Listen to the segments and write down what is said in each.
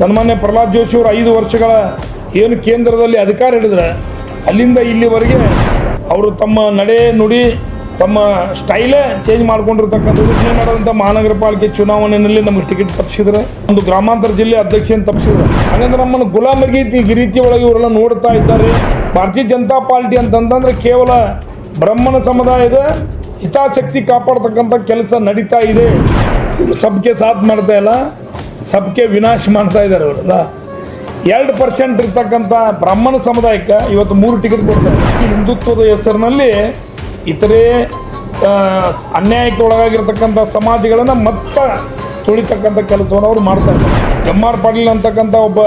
ಸನ್ಮಾನ್ಯ ಪ್ರಹ್ಲಾದ್ ಜೋಶಿ ಅವರು ಐದು ವರ್ಷಗಳ ಏನು ಕೇಂದ್ರದಲ್ಲಿ ಅಧಿಕಾರ ಹಿಡಿದ್ರೆ ಅಲ್ಲಿಂದ ಇಲ್ಲಿವರೆಗೆ ಅವರು ತಮ್ಮ ನಡೆ ನುಡಿ, ತಮ್ಮ ಸ್ಟೈಲೇ ಚೇಂಜ್ ಮಾಡ್ಕೊಂಡಿರ್ತಕ್ಕಂಥದ್ದು. ನಡೆದಂಥ ಮಹಾನಗರ ಪಾಲಿಕೆ ಚುನಾವಣೆಯಲ್ಲಿ ನಮಗೆ ಟಿಕೆಟ್ ತಪ್ಪಿಸಿದ್ರೆ, ಒಂದು ಗ್ರಾಮಾಂತರ ಜಿಲ್ಲೆ ಅಧ್ಯಕ್ಷೆಯನ್ನು ತಪ್ಪಿಸಿದ್ರು. ಹಾಗಂದ್ರೆ ನಮ್ಮನ್ನು ಗುಲಾಮರಿಗೆ ಈ ರೀತಿ ಒಳಗೆ ಇವರೆಲ್ಲ ನೋಡ್ತಾ ಇದ್ದಾರೆ. ಭಾರತೀಯ ಜನತಾ ಪಾರ್ಟಿ ಅಂತಂತಂದ್ರೆ ಕೇವಲ ಬ್ರಾಹ್ಮಣ ಸಮುದಾಯದ ಹಿತಾಸಕ್ತಿ ಕಾಪಾಡ್ತಕ್ಕಂಥ ಕೆಲಸ ನಡೀತಾ ಇದೆ. ಸಬ್ಗೆ ಸಾಥ್ ಮಾಡ್ತಾ ಇಲ್ಲ. ಸಬ್ಕೆ ವಿನಾಶ ಮಾಡ್ತಾ ಇದ್ದಾರೆ ಅವರೆಲ್ಲ ಎರಡು ಪರ್ಸೆಂಟ್ ಇರ್ತಕ್ಕಂಥ ಬ್ರಾಹ್ಮಣ ಸಮುದಾಯಕ್ಕೆ ಇವತ್ತು ಮೂರು ಟಿಕೆಟ್ ಕೊಡ್ತಾರೆ. ಹಿಂದುತ್ವದ ಹೆಸರಿನಲ್ಲಿ ಇತರೆ ಅನ್ಯಾಯಕ್ಕೆ ಒಳಗಾಗಿರ್ತಕ್ಕಂಥ ಸಮಾಜಗಳನ್ನು ಮತ್ತೆ ತುಳಿತಕ್ಕಂಥ ಕೆಲಸವನ್ನು ಅವರು ಮಾಡ್ತಾ ಇದ್ದಾರೆ. ಎಂ ಆರ್ ಪಾಟೀಲ್ ಅಂತಕ್ಕಂಥ ಒಬ್ಬ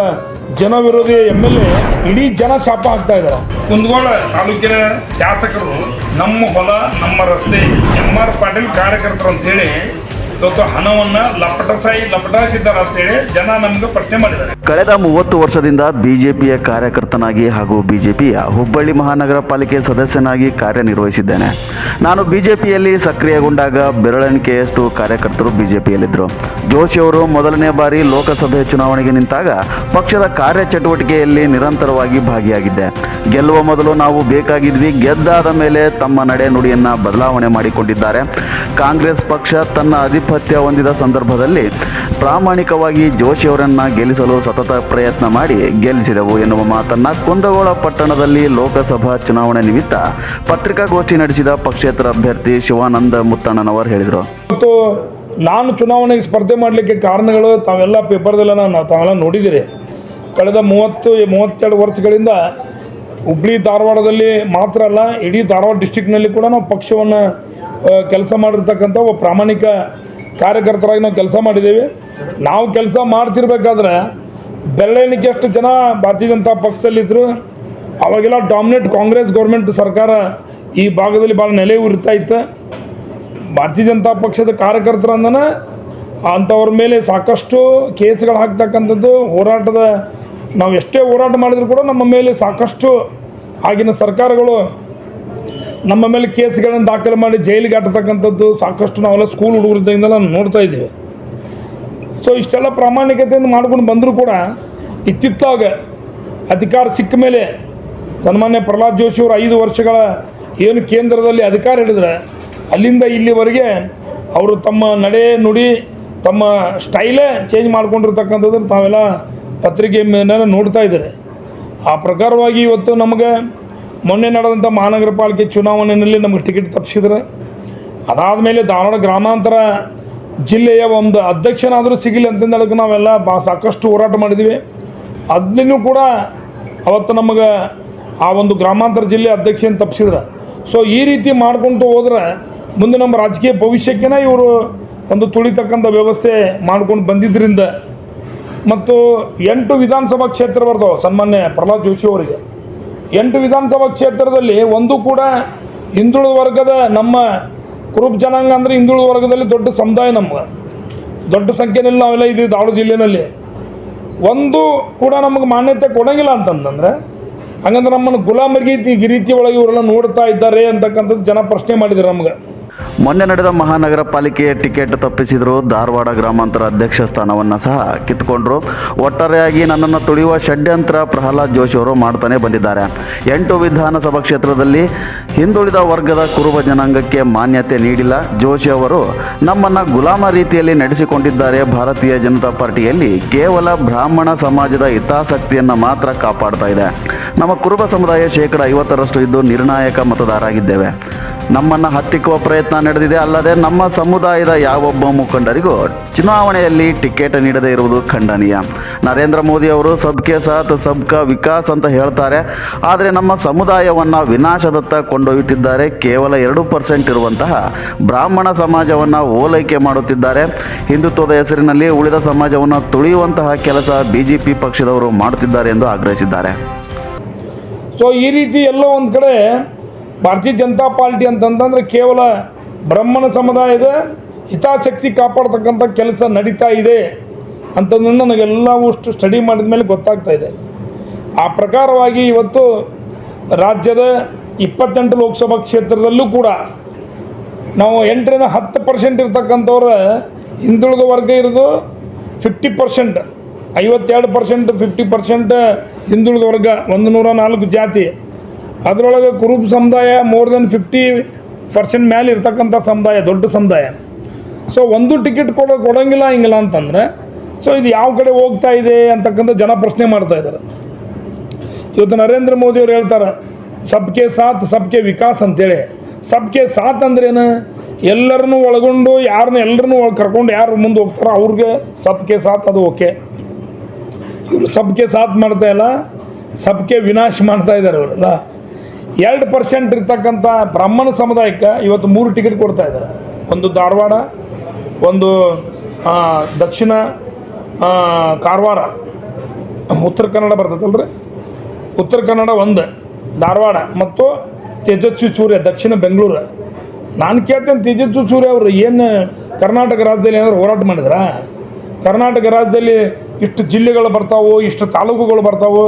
ಜನ ವಿರೋಧಿ ಎಂ ಎಲ್ ಎ ಇಡೀ ಜನ ಶಾಪ ಆಗ್ತಾ ಇದ್ದಾರೆ. ಕುಂದಗೋಳ ತಾಲೂಕಿನ ಶಾಸಕರು ನಮ್ಮ ಹೊಲ, ನಮ್ಮ ರಸ್ತೆ ಎಂ ಆರ್ ಪಾಟೀಲ್ ಕಾರ್ಯಕರ್ತರು ಅಂತೇಳಿ ಇವತ್ತು ಹಣವನ್ನ ಲಪಟಸಾಯಿ ಲಪಟಾಯಿಸಿದ್ದಾರೆ ಅಂತೇಳಿ ಜನ ನಮ್ಗೆ ಪ್ರಶ್ನೆ ಮಾಡಿದ್ದಾರೆ. ಕಳೆದ ಮೂವತ್ತು ವರ್ಷದಿಂದ ಬಿಜೆಪಿಯ ಕಾರ್ಯಕರ್ತನಾಗಿ ಹಾಗೂ ಬಿಜೆಪಿಯ ಹುಬ್ಬಳ್ಳಿ ಮಹಾನಗರ ಪಾಲಿಕೆ ಸದಸ್ಯನಾಗಿ ಕಾರ್ಯನಿರ್ವಹಿಸಿದ್ದೇನೆ. ನಾನು ಬಿಜೆಪಿಯಲ್ಲಿ ಸಕ್ರಿಯಗೊಂಡಾಗ ಬೆರಳೆಣಿಕೆಯಷ್ಟು ಕಾರ್ಯಕರ್ತರು ಬಿಜೆಪಿಯಲ್ಲಿದ್ದರು. ಜೋಶಿ ಅವರು ಮೊದಲನೇ ಬಾರಿ ಲೋಕಸಭೆ ಚುನಾವಣೆಗೆ ನಿಂತಾಗ ಪಕ್ಷದ ಕಾರ್ಯಚಟುವಟಿಕೆಯಲ್ಲಿ ನಿರಂತರವಾಗಿ ಭಾಗಿಯಾಗಿದ್ದೆ. ಗೆಲ್ಲುವ ಮೊದಲು ನಾವು ಬೇಕಾಗಿದ್ವಿ ಗೆದ್ದಾದ ಮೇಲೆ ತಮ್ಮ ನಡೆ ನುಡಿಯನ್ನು ಬದಲಾವಣೆ ಮಾಡಿಕೊಂಡಿದ್ದಾರೆ. ಕಾಂಗ್ರೆಸ್ ಪಕ್ಷ ತನ್ನ ಆಧಿಪತ್ಯ ಹೊಂದಿದ ಸಂದರ್ಭದಲ್ಲಿ ಪ್ರಾಮಾಣಿಕವಾಗಿ ಜೋಶಿ ಅವರನ್ನ ಗೆಲ್ಲಿಸಲು ಸತತ ಪ್ರಯತ್ನ ಮಾಡಿ ಗೆಲ್ಲಿಸಿದವು ಎನ್ನುವ ಮಾತನ್ನ ಕುಂದಗೋಳ ಪಟ್ಟಣದಲ್ಲಿ ಲೋಕಸಭಾ ಚುನಾವಣೆ ನಿಮಿತ್ತ ಪತ್ರಿಕಾಗೋಷ್ಠಿ ನಡೆಸಿದ ಪಕ್ಷೇತರ ಅಭ್ಯರ್ಥಿ ಶಿವಾನಂದ ಮುತ್ತಣ್ಣನವರು ಹೇಳಿದರು. ಮತ್ತು ನಾನು ಚುನಾವಣೆಗೆ ಸ್ಪರ್ಧೆ ಮಾಡಲಿಕ್ಕೆ ಕಾರಣಗಳು ತಾವೆಲ್ಲ ಪೇಪರ್ದೆಲ್ಲ ನಾನು ತಾವೆಲ್ಲ ನೋಡಿದ್ದೀರಿ ಕಳೆದ ಮೂವತ್ತು, ಮೂವತ್ತೆರಡು ವರ್ಷಗಳಿಂದ ಹುಬ್ಳಿ ಧಾರವಾಡದಲ್ಲಿ ಮಾತ್ರ ಅಲ್ಲ, ಇಡೀ ಧಾರವಾಡ ಡಿಸ್ಟಿಕ್ನಲ್ಲಿ ಕೂಡ ನಾವು ಪಕ್ಷವನ್ನು ಕೆಲಸ ಮಾಡಿರ್ತಕ್ಕಂಥ ಒಬ್ಬ ಪ್ರಾಮಾಣಿಕ ಕಾರ್ಯಕರ್ತರಾಗಿ ನಾವು ಕೆಲಸ ಮಾಡಿದ್ದೇವೆ. ನಾವು ಕೆಲಸ ಮಾಡ್ತಿರ್ಬೇಕಾದ್ರೆ ಬೆರಳೆಣಿಕೆಯಷ್ಟು ಜನ ಭಾರತೀಯ ಜನತಾ ಪಕ್ಷದಲ್ಲಿದ್ದರು ಅವಾಗೆಲ್ಲ ಡಾಮಿನೇಟ್ ಕಾಂಗ್ರೆಸ್ ಗೌರ್ಮೆಂಟ್ ಸರ್ಕಾರ ಈ ಭಾಗದಲ್ಲಿ ಭಾಳ ನೆಲೆ ಉರಿತಾ ಇತ್ತು. ಭಾರತೀಯ ಜನತಾ ಪಕ್ಷದ ಕಾರ್ಯಕರ್ತರಂದನ ಅಂಥವ್ರ ಮೇಲೆ ಸಾಕಷ್ಟು ಕೇಸ್ಗಳು ಹಾಕ್ತಕ್ಕಂಥದ್ದು, ಹೋರಾಟದ ನಾವು ಎಷ್ಟೇ ಹೋರಾಟ ಮಾಡಿದ್ರು ಕೂಡ ನಮ್ಮ ಮೇಲೆ ಸಾಕಷ್ಟು ಆಗಿನ ಸರ್ಕಾರಗಳು ನಮ್ಮ ಮೇಲೆ ಕೇಸ್ಗಳನ್ನು ದಾಖಲು ಮಾಡಿ ಜೈಲಿಗೆ ಆಟತಕ್ಕಂಥದ್ದು ಸಾಕಷ್ಟು ನಾವೆಲ್ಲ ಸ್ಕೂಲ್ ಹುಡುಗರಿದ್ದಾಗಿಂದೆಲ್ಲ ನೋಡ್ತಾ ಇದ್ದೀವಿ. ಸೊ ಇಷ್ಟೆಲ್ಲ ಪ್ರಾಮಾಣಿಕತೆಯಿಂದ ಮಾಡ್ಕೊಂಡು ಬಂದರೂ ಕೂಡ ಇತ್ತಿತ್ತಾಗ ಅಧಿಕಾರ ಸಿಕ್ಕ ಮೇಲೆ ಸನ್ಮಾನ್ಯ ಪ್ರಹ್ಲಾದ್ ಜೋಶಿ ಅವರು ಐದು ವರ್ಷಗಳ ಏನು ಕೇಂದ್ರದಲ್ಲಿ ಅಧಿಕಾರ ಹಿಡಿದ್ರೆ ಅಲ್ಲಿಂದ ಇಲ್ಲಿವರೆಗೆ ಅವರು ತಮ್ಮ ನಡೆ, ನುಡಿ, ತಮ್ಮ ಸ್ಟೈಲೇ ಚೇಂಜ್ ಮಾಡ್ಕೊಂಡಿರ್ತಕ್ಕಂಥದ್ದನ್ನು ತಾವೆಲ್ಲ ಪತ್ರಿಕೆ ಮೇಲೆ ನೋಡ್ತಾ ಇದ್ದಾರೆ. ಆ ಪ್ರಕಾರವಾಗಿ ಇವತ್ತು ನಮಗೆ ಮೊನ್ನೆ ನಡೆದಂಥ ಮಹಾನಗರ ಪಾಲಿಕೆ ಚುನಾವಣೆಯಲ್ಲಿ ನಮಗೆ ಟಿಕೆಟ್ ತಪ್ಪಿಸಿದ್ರೆ, ಅದಾದಮೇಲೆ ಧಾರವಾಡ ಗ್ರಾಮಾಂತರ ಜಿಲ್ಲೆಯ ಒಂದು ಅಧ್ಯಕ್ಷನಾದರೂ ಸಿಗಲಿ ಅಂತಂದು ಅದಕ್ಕೆ ನಾವೆಲ್ಲ ಬಾ, ಸಾಕಷ್ಟು ಹೋರಾಟ ಮಾಡಿದ್ದೀವಿ ಅದನ್ನೂ ಕೂಡ ಅವತ್ತು ನಮಗೆ ಆ ಒಂದು ಗ್ರಾಮಾಂತರ ಜಿಲ್ಲೆ ಅಧ್ಯಕ್ಷನ ತಪ್ಪಿಸಿದ್ರೆ. ಸೊ ಈ ರೀತಿ ಮಾಡ್ಕೊತ ಹೋದ್ರೆ ಮುಂದೆ ನಮ್ಮ ರಾಜಕೀಯ ಭವಿಷ್ಯಕ್ಕೆನೇ ಇವರು ಒಂದು ತುಳಿತಕ್ಕಂಥ ವ್ಯವಸ್ಥೆ ಮಾಡ್ಕೊಂಡು ಬಂದಿದ್ದರಿಂದ ಮತ್ತು ಎಂಟು ವಿಧಾನಸಭಾ ಕ್ಷೇತ್ರ ಬರ್ತಾವೆ ಸನ್ಮಾನ್ಯ ಪ್ರಹ್ಲಾದ್ ಜೋಶಿ ಅವರಿಗೆ. ಎಂಟು ವಿಧಾನಸಭಾ ಕ್ಷೇತ್ರದಲ್ಲಿ ಒಂದು ಕೂಡ ಹಿಂದುಳಿದ ವರ್ಗದ ನಮ್ಮ ಕುರುಬ್ ಜನಾಂಗ ಅಂದರೆ ಹಿಂದುಳಿದ ವರ್ಗದಲ್ಲಿ ದೊಡ್ಡ ಸಮುದಾಯ ನಮ್ಗೆ. ದೊಡ್ಡ ಸಂಖ್ಯೆಯಲ್ಲಿ ನಾವೆಲ್ಲ ಇದ್ದೀವಿ ದಾವಣ ಜಿಲ್ಲೆಯಲ್ಲಿ ಒಂದು ಕೂಡ ನಮಗೆ ಮಾನ್ಯತೆ ಕೊಡೋಂಗಿಲ್ಲ ಅಂತಂದ್ರೆ, ಹಂಗಂದ್ರೆ ನಮ್ಮನ್ನು ಗುಲಾಮರಿಗೆ ಈ ರೀತಿ ಒಳಗೆ ಇವರೆಲ್ಲ ನೋಡ್ತಾ ಇದ್ದಾರೆ ಅಂತಕ್ಕಂಥದ್ದು ಜನ ಪ್ರಶ್ನೆ ಮಾಡಿದ್ದಾರೆ ನಮ್ಗೆ. ಮೊನ್ನೆ ನಡೆದ ಮಹಾನಗರ ಪಾಲಿಕೆಯ ಟಿಕೆಟ್ ತಪ್ಪಿಸಿದ್ರು. ಧಾರವಾಡ ಗ್ರಾಮಾಂತರ ಅಧ್ಯಕ್ಷ ಸ್ಥಾನವನ್ನು ಸಹ ಕಿತ್ಕೊಂಡ್ರು. ಒಟ್ಟಾರೆಯಾಗಿ ನನ್ನನ್ನು ತುಳಿಯುವ ಷಡ್ಯಂತ್ರ ಪ್ರಹ್ಲಾದ್ ಜೋಶಿ ಅವರು ಮಾಡ್ತಾನೆ ಬಂದಿದ್ದಾರೆ. ಎಂಟು ವಿಧಾನಸಭಾ ಕ್ಷೇತ್ರದಲ್ಲಿ ಹಿಂದುಳಿದ ವರ್ಗದ ಕುರುಬ ಜನಾಂಗಕ್ಕೆ ಮಾನ್ಯತೆ ನೀಡಿಲ್ಲ. ಜೋಶಿ ಅವರು ನಮ್ಮನ್ನು ಗುಲಾಮ ರೀತಿಯಲ್ಲಿ ನಡೆಸಿಕೊಂಡಿದ್ದಾರೆ. ಭಾರತೀಯ ಜನತಾ ಪಾರ್ಟಿಯಲ್ಲಿ ಕೇವಲ ಬ್ರಾಹ್ಮಣ ಸಮಾಜದ ಹಿತಾಸಕ್ತಿಯನ್ನು ಮಾತ್ರ ಕಾಪಾಡ್ತಾ ಇದೆ. ನಮ್ಮ ಕುರುಬ ಸಮುದಾಯ ಶೇಕಡ ಐವತ್ತರಷ್ಟು ಇದ್ದು ನಿರ್ಣಾಯಕ ಮತದಾರ ಆಗಿದ್ದೇವೆ ನಮ್ಮನ್ನು ಹತ್ತಿಕ್ಕುವ ಪ್ರಯತ್ನ ನಡೆದಿದೆ. ಅಲ್ಲದೆ ನಮ್ಮ ಸಮುದಾಯದ ಯಾವೊಬ್ಬ ಮುಖಂಡರಿಗೂ ಚುನಾವಣೆಯಲ್ಲಿ ಟಿಕೆಟ್ ನೀಡದೇ ಇರುವುದು ಖಂಡನೀಯ. ನರೇಂದ್ರ ಮೋದಿ ಅವರು ಸಬ್ಕೆ ಸಾಥ್, ಸಬ್ಕಾ ವಿಕಾಸ್ ಅಂತ ಹೇಳ್ತಾರೆ. ಆದರೆ ನಮ್ಮ ಸಮುದಾಯವನ್ನು ವಿನಾಶದತ್ತ ಕೊಂಡೊಯ್ಯುತ್ತಿದ್ದಾರೆ. ಕೇವಲ ಎರಡು ಪರ್ಸೆಂಟ್ ಇರುವಂತಹ ಬ್ರಾಹ್ಮಣ ಸಮಾಜವನ್ನು ಓಲೈಕೆ ಮಾಡುತ್ತಿದ್ದಾರೆ. ಹಿಂದುತ್ವದ ಹೆಸರಿನಲ್ಲಿ ಉಳಿದ ಸಮಾಜವನ್ನು ತುಳಿಯುವಂತಹ ಕೆಲಸ ಬಿಜೆಪಿ ಪಕ್ಷದವರು ಮಾಡುತ್ತಿದ್ದಾರೆ ಎಂದು ಆಗ್ರಹಿಸಿದ್ದಾರೆ. ಸೊ ಈ ರೀತಿ ಎಲ್ಲೋ ಒಂದು ಕಡೆ ಭಾರತೀಯ ಜನತಾ ಪಾರ್ಟಿ ಅಂತಂತಂದ್ರೆ ಕೇವಲ ಬ್ರಾಹ್ಮಣ ಸಮುದಾಯದ ಹಿತಾಸಕ್ತಿ ಕಾಪಾಡ್ತಕ್ಕಂಥ ಕೆಲಸ ನಡೀತಾ ಇದೆ ಅಂತಂದನ್ನು ನನಗೆಲ್ಲವೂ ಅಷ್ಟು ಸ್ಟಡಿ ಮಾಡಿದ ಮೇಲೆ ಗೊತ್ತಾಗ್ತಾ ಇದೆ. ಆ ಪ್ರಕಾರವಾಗಿ ಇವತ್ತು ರಾಜ್ಯದ ಇಪ್ಪತ್ತೆಂಟು ಲೋಕಸಭಾ ಕ್ಷೇತ್ರದಲ್ಲೂ ಕೂಡ ನಾವು ಎಂಟರಿಂದ ಹತ್ತು ಪರ್ಸೆಂಟ್ ಇರ್ತಕ್ಕಂಥವ್ರ ಹಿಂದುಳಿದ ವರ್ಗ ಇರೋದು ಫಿಫ್ಟಿ ಪರ್ಸೆಂಟ್ ಐವತ್ತೆರಡು ಪರ್ಸೆಂಟ್ ಫಿಫ್ಟಿ ಪರ್ಸೆಂಟ್ ಹಿಂದುಳಿದ ವರ್ಗ, ಒಂದು ನೂರ ನಾಲ್ಕು ಜಾತಿ. ಅದರೊಳಗೆ ಕುರುಬ ಸಮುದಾಯ ಮೋರ್ ದೆನ್ ಫಿಫ್ಟಿ ಪರ್ಸೆಂಟ್ ಮೇಲೆ ಇರ್ತಕ್ಕಂಥ ಸಮುದಾಯ, ದೊಡ್ಡ ಸಮುದಾಯ. ಸೊ ಒಂದು ಟಿಕೆಟ್ ಕೊಡೋ ಕೊಡೋಂಗಿಲ್ಲ, ಹಿಂಗಿಲ್ಲ ಅಂತಂದರೆ ಸೊ ಇದು ಯಾವ ಕಡೆ ಹೋಗ್ತಾ ಇದೆ ಅಂತಕ್ಕಂಥ ಜನ ಪ್ರಶ್ನೆ ಮಾಡ್ತಾ ಇದ್ದಾರೆ. ಇವತ್ತು ನರೇಂದ್ರ ಮೋದಿ ಅವ್ರು ಹೇಳ್ತಾರೆ, ಸಬ್ಕೆ ಸಾಥ್, ಸಬ್ಕೆ ವಿಕಾಸ್ ಅಂತೇಳಿ. ಸಬ್ಕೆ ಸಾಥ್ ಅಂದ್ರೇನು? ಎಲ್ಲರನ್ನೂ ಒಳಗೊಂಡು ಯಾರನ್ನ ಎಲ್ಲರನ್ನೂ ಕರ್ಕೊಂಡು ಯಾರು ಮುಂದೆ ಹೋಗ್ತಾರೋ ಅವ್ರಿಗೆ ಸಬ್ಕೆ ಸಾಥ್ ಅದು ಓಕೆ. ಇವರು ಸಬ್ಕೆ ಸಾಥ್ ಮಾಡ್ತಾ ಇಲ್ಲ, ಸಬ್ಕೆ ವಿನಾಶ ಮಾಡ್ತಾ ಇದ್ದಾರೆ ಅವರೆಲ್ಲ. ಎರಡು ಪರ್ಸೆಂಟ್ ಇರ್ತಕ್ಕಂಥ ಬ್ರಾಹ್ಮಣ ಸಮುದಾಯಕ್ಕೆ ಇವತ್ತು ಮೂರು ಟಿಕೆಟ್ ಕೊಡ್ತಾ ಇದ್ದಾರೆ. ಒಂದು ಧಾರವಾಡ, ಒಂದು ದಕ್ಷಿಣ ಕಾರವಾರ. ಉತ್ತರ ಕನ್ನಡ ಬರ್ತೈತಲ್ರಿ ಉತ್ತರ ಕನ್ನಡ ಒಂದು, ಧಾರವಾಡ ಮತ್ತು ತೇಜಸ್ವಿ ಸೂರ್ಯ, ದಕ್ಷಿಣ ಬೆಂಗಳೂರು. ನಾನು ಕೇಳ್ತೇನೆ ತೇಜಸ್ವಿ ಸೂರ್ಯ ಅವರು ಏನು ಕರ್ನಾಟಕ ರಾಜ್ಯದಲ್ಲಿ ಏನಾದ್ರು ಹೋರಾಟ ಮಾಡಿದ್ರಾ? ಕರ್ನಾಟಕ ರಾಜ್ಯದಲ್ಲಿ ಇಷ್ಟು ಜಿಲ್ಲೆಗಳು ಬರ್ತಾವೋ, ಇಷ್ಟು ತಾಲೂಕುಗಳು ಬರ್ತಾವೋ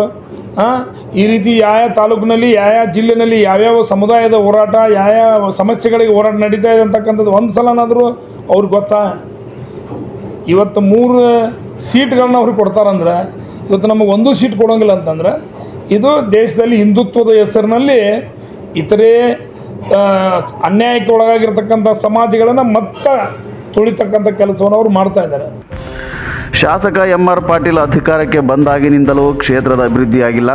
ಈ ರೀತಿ ಯಾವ ತಾಲೂಕಿನಲ್ಲಿ, ಯಾವ ಜಿಲ್ಲೆನಲ್ಲಿ ಯಾವ್ಯಾವ ಸಮುದಾಯದ ಹೋರಾಟ, ಯಾವ ಸಮಸ್ಯೆಗಳಿಗೆ ಹೋರಾಟ ನಡೀತಾ ಇದೆ ಅಂತಕ್ಕಂಥದ್ದು ಒಂದು ಸಲನಾದರೂ ಅವ್ರಿಗೆ ಗೊತ್ತಾ? ಇವತ್ತು ಮೂರು ಸೀಟ್ಗಳನ್ನ ಅವ್ರಿಗೆ ಕೊಡ್ತಾರಂದ್ರೆ, ಇವತ್ತು ನಮಗೆ ಒಂದು ಸೀಟ್ ಕೊಡೋಂಗಿಲ್ಲ ಅಂತಂದ್ರೆ, ಇದು ದೇಶದಲ್ಲಿ ಹಿಂದುತ್ವದ ಹೆಸರಿನಲ್ಲಿ ಇತರೆ ಅನ್ಯಾಯಕ್ಕೆ ಒಳಗಾಗಿರ್ತಕ್ಕಂಥ ಸಮಾಜಗಳನ್ನು ಮತ್ತೆ ತುಳಿತಕ್ಕಂಥ ಕೆಲಸವನ್ನು ಅವರು ಮಾಡ್ತಾ ಇದ್ದಾರೆ. ಶಾಸಕ ಎಂ ಆರ್ ಪಾಟೀಲ್ ಅಧಿಕಾರಕ್ಕೆ ಬಂದಾಗಿನಿಂದಲೂ ಕ್ಷೇತ್ರದ ಅಭಿವೃದ್ಧಿಯಾಗಿಲ್ಲ.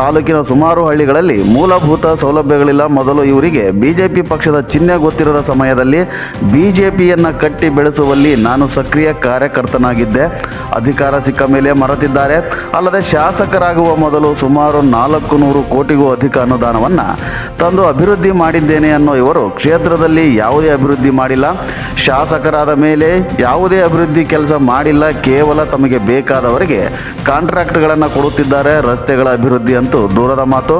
ತಾಲೂಕಿನ ಸುಮಾರು ಹಳ್ಳಿಗಳಲ್ಲಿ ಮೂಲಭೂತ ಸೌಲಭ್ಯಗಳಿಲ್ಲ. ಮೊದಲು ಇವರಿಗೆ ಬಿಜೆಪಿ ಪಕ್ಷದ ಚಿಹ್ನೆ ಗೊತ್ತಿರದ ಸಮಯದಲ್ಲಿ ಬಿಜೆಪಿಯನ್ನು ಕಟ್ಟಿ ಬೆಳೆಸುವಲ್ಲಿ ನಾನು ಸಕ್ರಿಯ ಕಾರ್ಯಕರ್ತನಾಗಿದ್ದೆ. ಅಧಿಕಾರ ಸಿಕ್ಕ ಮೇಲೆ ಮರೆತಿದ್ದಾರೆ. ಅಲ್ಲದೆ ಶಾಸಕರಾಗುವ ಮೊದಲು ಸುಮಾರು ನಾಲ್ಕು ನೂರು ಕೋಟಿಗೂ ಅಧಿಕ ಅನುದಾನವನ್ನು ತಂದು ಅಭಿವೃದ್ಧಿ ಮಾಡಿದ್ದೇನೆ ಅನ್ನೋ ಇವರು ಕ್ಷೇತ್ರದಲ್ಲಿ ಯಾವುದೇ ಅಭಿವೃದ್ಧಿ ಮಾಡಿಲ್ಲ. ಶಾಸಕರಾದ ಮೇಲೆ ಯಾವುದೇ ಅಭಿವೃದ್ಧಿ ಕೆಲಸ ಮಾಡಿಲ್ಲ. ಕೇವಲ ತಮಗೆ ಬೇಕಾದವರಿಗೆ ಕಾಂಟ್ರಾಕ್ಟ್ಗಳನ್ನು ಕೊಡುತ್ತಿದ್ದಾರೆ ರಸ್ತೆಗಳ ಅಭಿವೃದ್ಧಿ ಅಂತೂ ದೂರದ ಮಾತು.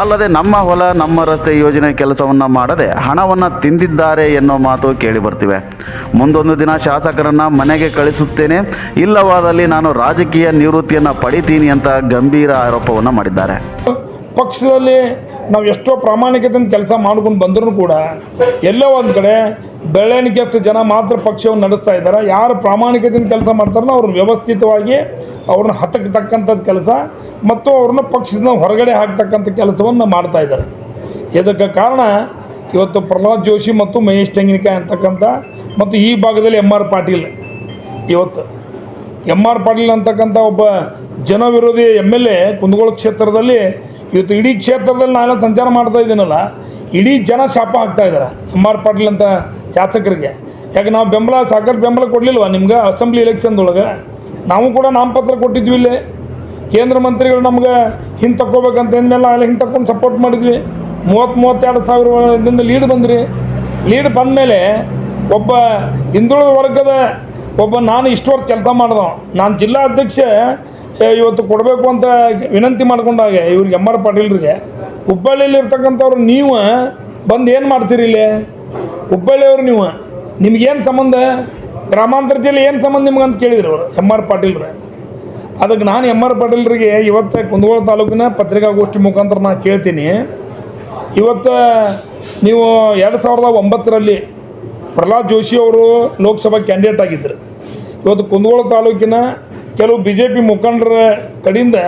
ಅಲ್ಲದೆ ನಮ್ಮ ಹೊಲ, ನಮ್ಮ ರಸ್ತೆ ಯೋಜನೆ ಕೆಲಸವನ್ನು ಮಾಡದೆ ಹಣವನ್ನು ತಿಂದಿದ್ದಾರೆ ಎನ್ನೋ ಮಾತು ಕೇಳಿ ಬರ್ತಿವೆ. ಮುಂದೊಂದು ದಿನ ಶಾಸಕರನ್ನು ಮನೆಗೆ ಕಳಿಸುತ್ತೇನೆ. ಇಲ್ಲವಾದಲ್ಲಿ ನಾನು ರಾಜಕೀಯ ನಿವೃತ್ತಿಯನ್ನು ಪಡಿತೀನಿ ಅಂತ ಗಂಭೀರ ಆರೋಪವನ್ನು ಮಾಡಿದ್ದಾರೆ. ಪಕ್ಷದಲ್ಲಿ ನಾವು ಎಷ್ಟೋ ಪ್ರಾಮಾಣಿಕತೆಯಿಂದ ಕೆಲಸ ಮಾಡ್ಕೊಂಡು ಬಂದರೂ ಕೂಡ ಎಲ್ಲೋ ಒಂದು ಕಡೆ ಬೆಳವಣಿಗೆಷ್ಟು ಜನ ಮಾತ್ರ ಪಕ್ಷವನ್ನು ನಡೆಸ್ತಾ ಇದ್ದಾರೆ. ಯಾರು ಪ್ರಾಮಾಣಿಕತೆಯಿಂದ ಕೆಲಸ ಮಾಡ್ತಾರೋ ಅವ್ರನ್ನ ವ್ಯವಸ್ಥಿತವಾಗಿ ಅವ್ರನ್ನ ಹತಕ್ಕೆ ತಕ್ಕಂಥದ್ದು ಕೆಲಸ ಮತ್ತು ಅವ್ರನ್ನ ಪಕ್ಷದಿಂದ ಹೊರಗಡೆ ಹಾಕ್ತಕ್ಕಂಥ ಕೆಲಸವನ್ನು ಮಾಡ್ತಾ ಇದ್ದಾರೆ. ಇದಕ್ಕೆ ಕಾರಣ ಇವತ್ತು ಪ್ರಹ್ಲಾದ್ ಜೋಶಿ ಮತ್ತು ಮಹೇಶ್ ತೆಂಗಿನಕಾಯಿ ಅಂತಕ್ಕಂಥ ಮತ್ತು ಈ ಭಾಗದಲ್ಲಿ ಎಂ ಆರ್ ಪಾಟೀಲ್. ಇವತ್ತು ಎಂ ಆರ್ ಪಾಟೀಲ್ ಅಂತಕ್ಕಂಥ ಒಬ್ಬ ಜನವಿರೋಧಿ ಎಂ ಎಲ್ ಎ ಕುಂದಗೋಳ ಕ್ಷೇತ್ರದಲ್ಲಿ ಇವತ್ತು ಇಡೀ ಕ್ಷೇತ್ರದಲ್ಲಿ ನಾನೆಲ್ಲ ಸಂಚಾರ ಮಾಡ್ತಾ ಇದ್ದೀನಲ್ಲ, ಇಡೀ ಜನ ಶಾಪ ಆಗ್ತಾ ಇದ್ದಾರೆ ಎಂ ಆರ್ ಪಾಟೀಲ್ ಅಂತ ಶಾಸಕರಿಗೆ. ಯಾಕೆ ನಾವು ಬೆಂಬಲ, ಸಾಕಷ್ಟು ಬೆಂಬಲ ಕೊಡಲಿಲ್ವ ನಿಮ್ಗೆ ಅಸೆಂಬ್ಲಿ ಎಲೆಕ್ಷನ್ದೊಳಗೆ ನಾವು ಕೂಡ ನಾಮಪತ್ರ ಕೊಟ್ಟಿದ್ವಿ ಇಲ್ಲಿ. ಕೇಂದ್ರ ಮಂತ್ರಿಗಳು ನಮ್ಗೆ ಹಿಂದೆ ತಕ್ಕೋಬೇಕಂತ ಅಂದಮೇಲೆ ಅಲ್ಲಿ ಹಿಂದೆ ತಕ್ಕೊಂಡು ಸಪೋರ್ಟ್ ಮಾಡಿದ್ವಿ. ಮೂವತ್ತು ಮೂವತ್ತೆರಡು ಸಾವಿರದಿಂದ ಲೀಡ್ ಬಂದ್ರಿ. ಲೀಡ್ ಬಂದಮೇಲೆ ಒಬ್ಬ ಹಿಂದುಳಿದ ವರ್ಗದ ಒಬ್ಬ ನಾನು ಇಷ್ಟು ವರ್ಷ ಕೆಲಸ ಮಾಡಿದವ ನಾನು ಜಿಲ್ಲಾ ಅಧ್ಯಕ್ಷ ಇವತ್ತು ಕೊಡಬೇಕು ಅಂತ ವಿನಂತಿ ಮಾಡ್ಕೊಂಡಾಗ ಇವ್ರಿಗೆ ಎಂ ಆರ್ ಪಾಟೀಲ್ರಿಗೆ. ಹುಬ್ಬಳ್ಳಿಯಲ್ಲಿ ಇರ್ತಕ್ಕಂಥವ್ರು ನೀವು ಬಂದು ಏನು ಮಾಡ್ತೀರಿ ಇಲ್ಲಿ? ಹುಬ್ಬಳ್ಳಿಯವ್ರು ನೀವು. ನಿಮಗೇನು ಸಂಬಂಧ? ಗ್ರಾಮಾಂತರ ಜಿಲ್ಲೆ ಏನು ಸಂಬಂಧ ನಿಮ್ಗೆ ಅಂತ ಕೇಳಿದ್ರು ಅವರು ಎಂ ಆರ್ ಪಾಟೀಲ್ರೆ. ಅದಕ್ಕೆ ನಾನು ಎಂ ಆರ್ ಪಾಟೀಲ್ರಿಗೆ ಇವತ್ತು ಕುಂದಗೋಳ ತಾಲೂಕಿನ ಪತ್ರಿಕಾಗೋಷ್ಠಿ ಮುಖಾಂತರ ನಾನು ಕೇಳ್ತೀನಿ. ಇವತ್ತು ನೀವು ಎರಡು ಸಾವಿರದ ಒಂಬತ್ತರಲ್ಲಿ ಪ್ರಹ್ಲಾದ್ ಜೋಶಿ ಅವರು ಲೋಕಸಭಾ ಕ್ಯಾಂಡಿಡೇಟ್ ಆಗಿದ್ದರು. ಇವತ್ತು ಕುಂದಗೋಳ ತಾಲೂಕಿನ ಕೆಲವು ಬಿ ಜೆ ಪಿ ಮುಖಂಡರ ಕಡೆಯಿಂದ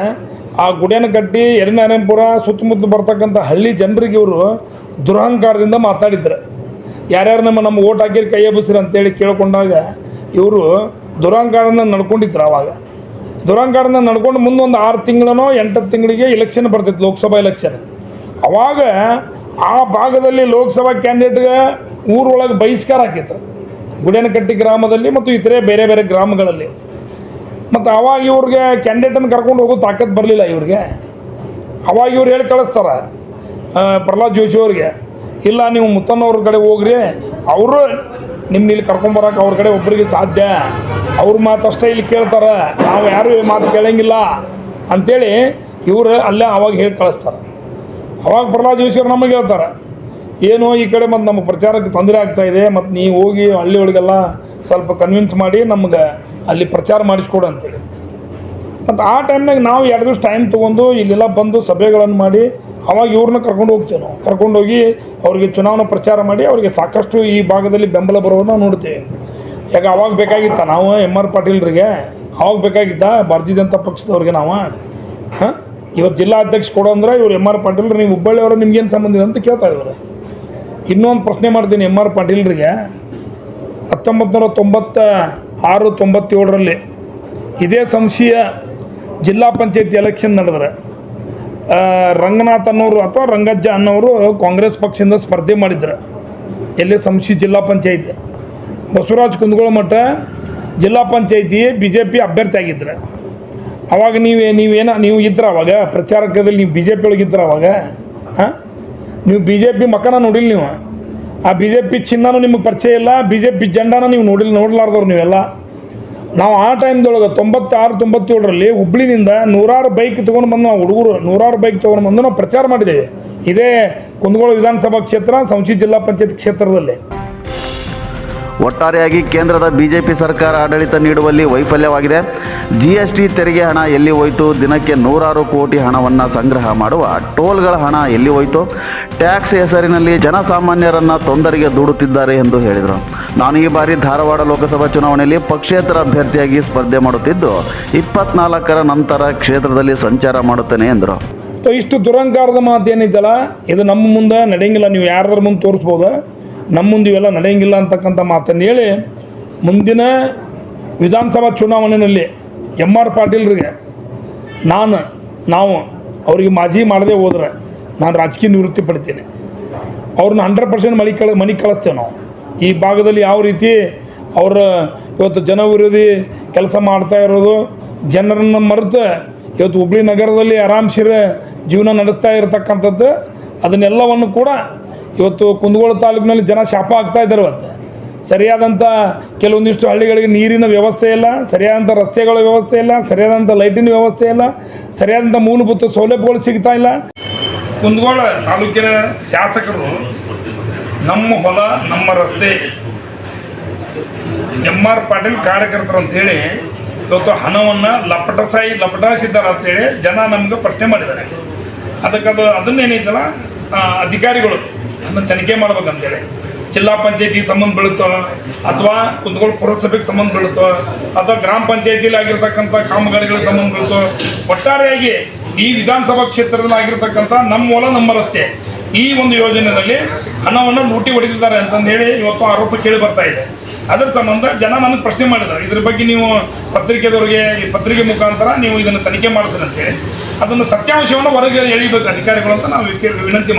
ಆ ಗುಡಿಯನ್ನ ಕಟ್ಟಿ ಯರಿನಾರಾಯಣಪುರ ಸುತ್ತಮುತ್ತ ಬರ್ತಕ್ಕಂಥ ಹಳ್ಳಿ ಜನರಿಗೆ ಇವರು ದುರಹಂಕಾರದಿಂದ ಮಾತಾಡಿದ್ರು. ಯಾರ್ಯಾರು ನಮ್ಮ ನಮ್ಮ ಓಟ್ ಹಾಕಿರಿ ಕೈ ಎಬ್ಬಿಸ್ರಿ ಅಂತೇಳಿ ಕೇಳ್ಕೊಂಡಾಗ ಇವರು ದುರಹಂಕಾರದಿಂದ ನಡ್ಕೊಂಡಿದ್ರು ಆವಾಗ. ದುರಹಂಕಾರದಿಂದ ನಡ್ಕೊಂಡು ಮುಂದೊಂದು ಆರು ತಿಂಗಳನೋ ಎಂಟು ತಿಂಗಳಿಗೆ ಎಲೆಕ್ಷನ್ ಬರ್ತಿತ್ತು, ಲೋಕಸಭಾ ಎಲೆಕ್ಷನ್ ಅವಾಗ ಆ ಭಾಗದಲ್ಲಿ ಲೋಕಸಭಾ ಕ್ಯಾಂಡಿಡೇಟ್ಗೆ ಊರೊಳಗೆ ಬಹಿಷ್ಕಾರ ಹಾಕಿತ್ತು ಗುಡೇನಕಟ್ಟಿ ಗ್ರಾಮದಲ್ಲಿ ಮತ್ತು ಇತರೆ ಬೇರೆ ಬೇರೆ ಗ್ರಾಮಗಳಲ್ಲಿ. ಮತ್ತು ಅವಾಗ ಇವ್ರಿಗೆ ಕ್ಯಾಂಡಿಡೇಟನ್ನು ಕರ್ಕೊಂಡು ಹೋಗೋ ತಾಕತ್ತು ಬರಲಿಲ್ಲ ಇವ್ರಿಗೆ. ಅವಾಗ ಇವ್ರು ಹೇಳಿ ಕಳಿಸ್ತಾರೆ ಪ್ರಹ್ಲಾದ್ ಜೋಶಿ ಅವ್ರಿಗೆ, ಇಲ್ಲ, ನೀವು ಮುತ್ತನ್ನವ್ರ ಕಡೆ ಹೋಗ್ರಿ. ಅವರು ನಿಮ್ನ ಇಲ್ಲಿ ಕರ್ಕೊಂಬರಕ್ಕೆ ಅವ್ರ ಕಡೆ ಒಬ್ಬರಿಗೆ ಸಾಧ್ಯ. ಅವ್ರ ಮಾತಷ್ಟೇ ಇಲ್ಲಿ ಕೇಳ್ತಾರೆ. ನಾವು ಯಾರು ಈ ಮಾತು ಕೇಳಂಗಿಲ್ಲ. ಅಂಥೇಳಿ ಇವರು ಅಲ್ಲೇ ಅವಾಗ ಹೇಳಿ ಕಳಿಸ್ತಾರೆ. ಅವಾಗ ಪ್ರಹ್ಲಾದ್ ಜೋಶಿ ಅವ್ರು ನಮಗೆ ಹೇಳ್ತಾರೆ, ಏನು ಈ ಕಡೆ ಮತ್ತು ನಮ್ಮ ಪ್ರಚಾರಕ್ಕೆ ತೊಂದರೆ ಇದೆ. ಮತ್ತು ನೀವು ಹೋಗಿ ಹಳ್ಳಿ ಒಳಗೆಲ್ಲ ಸ್ವಲ್ಪ ಕನ್ವಿನ್ಸ್ ಮಾಡಿ ನಮ್ಗೆ ಅಲ್ಲಿ ಪ್ರಚಾರ ಮಾಡಿಸ್ಕೊಡು ಅಂತೇಳಿ. ಮತ್ತು ಆ ಟೈಮ್ನಾಗ ನಾವು ಎರಡು ದಿವಸ ಟೈಮ್ ತೊಗೊಂಡು ಇಲ್ಲೆಲ್ಲ ಬಂದು ಸಭೆಗಳನ್ನು ಮಾಡಿ ಅವಾಗ ಇವ್ರನ್ನ ಕರ್ಕೊಂಡು ಹೋಗ್ತೇವೆ ನಾವು. ಕರ್ಕೊಂಡು ಹೋಗಿ ಅವ್ರಿಗೆ ಚುನಾವಣಾ ಪ್ರಚಾರ ಮಾಡಿ ಅವರಿಗೆ ಸಾಕಷ್ಟು ಈ ಭಾಗದಲ್ಲಿ ಬೆಂಬಲ ಬರೋದನ್ನ ನೋಡ್ತೇವೆ. ಯಾಕೆ ಅವಾಗ ಬೇಕಾಗಿತ್ತ ನಾವು ಎಂ ಆರ್ ಪಾಟೀಲ್ರಿಗೆ? ಅವಾಗ ಬೇಕಾಗಿದ್ದ ಭಾರತೀಯ ಜನತಾ ಪಕ್ಷದವ್ರಿಗೆ ನಾವು? ಹಾಂ? ಇವತ್ತು ಜಿಲ್ಲಾ ಅಧ್ಯಕ್ಷ ಕೊಡೋ ಅಂದ್ರೆ ಇವ್ರು ಎಂ ಆರ್ ಪಾಟೀಲ್ರು, ನೀವು ಹುಬ್ಬಳ್ಳಿಯವರು ನಿಮ್ಗೇನು ಸಂಬಂಧ ಇದೆ ಅಂತ ಕೇಳ್ತಾರೆ ಇವರು ಇನ್ನೊಂದು ಪ್ರಶ್ನೆ ಮಾಡ್ತೀನಿ ಎಂ ಆರ್ ಪಾಟೀಲ್ರಿಗೆ. ಹತ್ತೊಂಬತ್ತು ನೂರ ತೊಂಬತ್ತ ಆರು ತೊಂಬತ್ತೇಳರಲ್ಲಿ ಇದೇ ಸಂಶಯ ಜಿಲ್ಲಾ ಪಂಚಾಯತಿ ಎಲೆಕ್ಷನ್ ನಡೆದ್ರೆ ರಂಗನಾಥ್ ಅನ್ನೋರು ಅಥವಾ ರಂಗಜ್ಜ ಅನ್ನೋರು ಕಾಂಗ್ರೆಸ್ ಪಕ್ಷದಿಂದ ಸ್ಪರ್ಧೆ ಮಾಡಿದ್ರು ಎಲ್ಲಿ ಸಂಶಿ ಜಿಲ್ಲಾ ಪಂಚಾಯಿತಿ? ಬಸವರಾಜ್ ಕುಂದಗೋಳ ಮಠ ಜಿಲ್ಲಾ ಪಂಚಾಯತಿ ಬಿ ಜೆ ಪಿ ಅಭ್ಯರ್ಥಿ ಆಗಿದ್ರು ಅವಾಗ ನೀವೇ, ನೀವೇನ, ನೀವು ಇದ್ರ ಅವಾಗ ಪ್ರಚಾರಕದಲ್ಲಿ ನೀವು ಬಿ ಜೆ ಪಿ ಒಳಗೆ ಇದ್ರ ಅವಾಗ ಹಾಂ ನೀವು ಬಿ ಜೆ ಪಿ ಮಕ್ಕನ ನೋಡಿಲ್ಲ ನೀವು? ಆ ಬಿ ಜೆ ಪಿ ಚಿನ್ನನೂ ನಿಮಗೆ ಪರಿಚಯ ಇಲ್ಲ ಬಿ ಜೆ ಪಿ ಜೆಂಡಾನ ನೀವು ನೋಡಿ ನೋಡ್ಲಾರ್ದವ್ರು ನೀವೆಲ್ಲ. ನಾವು ಆ ಟೈಮ್ದೊಳಗೆ ತೊಂಬತ್ತಾರು, ತೊಂಬತ್ತೇಳರಲ್ಲಿ ಹುಬ್ಳಿನಿಂದ ನೂರಾರು ಬೈಕ್ ತೊಗೊಂಡು ಬಂದು ನಾವು ಹುಡುಗರು, ನೂರಾರು ಬೈಕ್ ತೊಗೊಂಡು ಬಂದು ನಾವು ಪ್ರಚಾರ ಮಾಡಿದ್ದೇವೆ ಇದೇ ಕುಂದಗೋಳ ವಿಧಾನಸಭಾ ಕ್ಷೇತ್ರ, ಸಂಶಿ ಜಿಲ್ಲಾ ಪಂಚಾಯತ್ ಕ್ಷೇತ್ರದಲ್ಲಿ. ಒಟ್ಟಾರೆಯಾಗಿ ಕೇಂದ್ರದ ಬಿಜೆಪಿ ಸರ್ಕಾರ ಆಡಳಿತ ನೀಡುವಲ್ಲಿ ವೈಫಲ್ಯವಾಗಿದೆ. ಜಿಎಸ್ಟಿ ತೆರಿಗೆ ಹಣ ಎಲ್ಲಿ ಹೋಯಿತು? ದಿನಕ್ಕೆ ನೂರಾರು ಕೋಟಿ ಹಣವನ್ನು ಸಂಗ್ರಹ ಮಾಡುವ ಟೋಲ್ಗಳ ಹಣ ಎಲ್ಲಿ ಹೋಯಿತು? ಟ್ಯಾಕ್ಸ್ ಹೆಸರಿನಲ್ಲಿ ಜನಸಾಮಾನ್ಯರನ್ನು ತೊಂದರೆಗೆ ದೂಡುತ್ತಿದ್ದಾರೆ ಎಂದು ಹೇಳಿದರು. ನಾನು ಈ ಬಾರಿ ಧಾರವಾಡ ಲೋಕಸಭಾ ಚುನಾವಣೆಯಲ್ಲಿ ಪಕ್ಷೇತರ ಅಭ್ಯರ್ಥಿಯಾಗಿ ಸ್ಪರ್ಧೆ ಮಾಡುತ್ತಿದ್ದು, ಇಪ್ಪತ್ನಾಲ್ಕರ ನಂತರ ಕ್ಷೇತ್ರದಲ್ಲಿ ಸಂಚಾರ ಮಾಡುತ್ತೇನೆ ಎಂದರು. ಇಷ್ಟು ದುರಂಕಾರದ ಮಾತೇನಿದ್ದಲ್ಲ ಇದು ನಮ್ಮ ಮುಂದೆ ನಡೆಯಂಗಿಲ್ಲ. ನೀವು ಯಾರದ್ರ ಮುಂದೆ ತೋರಿಸ್ಬೋದು? ನಮ್ಮ ಮುಂದೆ ಇವೆಲ್ಲ ನಡೆಯಂಗಿಲ್ಲ ಅಂತಕ್ಕಂಥ ಮಾತನ್ನು ಹೇಳಿ ಮುಂದಿನ ವಿಧಾನಸಭಾ ಚುನಾವಣೆಯಲ್ಲಿ ಎಂ ಆರ್ ಪಾಟೀಲ್ರಿಗೆ ನಾನು, ನಾವು, ಅವರಿಗೆ ಮಾಜಿ ಮಾಡದೆ ಹೋದ್ರೆ ನಾನು ರಾಜಕೀಯ ನಿವೃತ್ತಿ ಪಡ್ತೀನಿ. ಅವ್ರನ್ನ ಹಂಡ್ರೆಡ್ ಪರ್ಸೆಂಟ್ ಮನೆ ಕಳ, ಮನೆ ಕಳಿಸ್ತೇವೆ ನಾವು. ಈ ಭಾಗದಲ್ಲಿ ಯಾವ ರೀತಿ ಅವರ ಇವತ್ತು ಜನ ವಿರೋಧಿ ಕೆಲಸ ಮಾಡ್ತಾ ಇರೋದು, ಜನರನ್ನು ಮರೆತು ಇವತ್ತು ಹುಬ್ಳಿ ನಗರದಲ್ಲಿ ಆರಾಮ್ಸಿರ ಜೀವನ ನಡೆಸ್ತಾ ಇರತಕ್ಕಂಥದ್ದು, ಅದನ್ನೆಲ್ಲವನ್ನು ಕೂಡ ಇವತ್ತು ಕುಂದಗೋಳ ತಾಲೂಕಿನಲ್ಲಿ ಜನ ಶಾಪ ಆಗ್ತಾ ಇದ್ದಾರೆ ಇವತ್ತು. ಸರಿಯಾದಂಥ ಕೆಲವೊಂದಿಷ್ಟು ಹಳ್ಳಿಗಳಿಗೆ ನೀರಿನ ವ್ಯವಸ್ಥೆ ಇಲ್ಲ ಸರಿಯಾದಂಥ ರಸ್ತೆಗಳ ವ್ಯವಸ್ಥೆ ಇಲ್ಲ ಸರಿಯಾದಂಥ ಲೈಟಿನ ವ್ಯವಸ್ಥೆ ಇಲ್ಲ ಸರಿಯಾದಂಥ ಮೂಲಭೂತ ಸೌಲಭ್ಯಗಳು ಸಿಗ್ತಾ ಇಲ್ಲ. ಕುಂದಗೋಳ ತಾಲೂಕಿನ ಶಾಸಕರು ನಮ್ಮ ಹೊಲ, ನಮ್ಮ ರಸ್ತೆ ಎಂ ಆರ್ ಪಾಟೀಲ್ ಕಾರ್ಯಕರ್ತರು ಅಂತೇಳಿ ಇವತ್ತು ಹಣವನ್ನು ಲಪಟಸಾಯಿ ಲಪಟಾಯಿಸಿದ್ದಾರೆ ಅಂತೇಳಿ ಜನ ನಮ್ಗೆ ಪ್ರಶ್ನೆ ಮಾಡಿದ್ದಾರೆ. ಅದಕ್ಕೆ ಅದು, ಅದನ್ನೇನೈತಲ್ಲ, ಅಧಿಕಾರಿಗಳು ಅದನ್ನು ತನಿಖೆ ಮಾಡ್ಬೇಕಂತೇಳಿ. ಜಿಲ್ಲಾ ಪಂಚಾಯತಿ ಸಂಬಂಧ ಬೀಳುತ್ತೋ, ಅಥವಾ ಕುಂದಗೋಳ ಪುರಸಭೆಗೆ ಸಂಬಂಧ ಬೀಳುತ್ತೋ, ಅಥವಾ ಗ್ರಾಮ ಪಂಚಾಯತಿಲಿ ಆಗಿರ್ತಕ್ಕಂಥ ಕಾಮಗಾರಿಗಳಿಗೆ ಸಂಬಂಧ ಬೀಳುತ್ತೋ, ಒಟ್ಟಾರೆಯಾಗಿ ಈ ವಿಧಾನಸಭಾ ಕ್ಷೇತ್ರದಲ್ಲಿ ಆಗಿರ್ತಕ್ಕಂಥ ನಮ್ಮ ಹೊಲ, ನಮ್ಮ ರಸ್ತೆ, ಈ ಒಂದು ಯೋಜನೆಯಲ್ಲಿ ಹಣವನ್ನು ಲೂಟಿ ಹೊಡೆದಿದ್ದಾರೆ ಅಂತಂದೇಳಿ ಇವತ್ತು ಆರೋಪ ಕೇಳಿ ಬರ್ತಾ ಇದೆ. ಅದರ ಸಂಬಂಧ ಜನ ನನಗೆ ಪ್ರಶ್ನೆ ಮಾಡಿದ್ದಾರೆ. ಇದ್ರ ಬಗ್ಗೆ ನೀವು ಪತ್ರಿಕೆದವರಿಗೆ, ಈ ಪತ್ರಿಕೆ ಮುಖಾಂತರ ನೀವು ಇದನ್ನು ತನಿಖೆ ಮಾಡ್ತೀರಂತೇಳಿ ಅದನ್ನು ಸತ್ಯಾಂಶವನ್ನು ಹೊರಗೆ ಎಳಿಬೇಕು ಅಧಿಕಾರಿಗಳು ಅಂತ ನಾವು ವಿನಂತಿ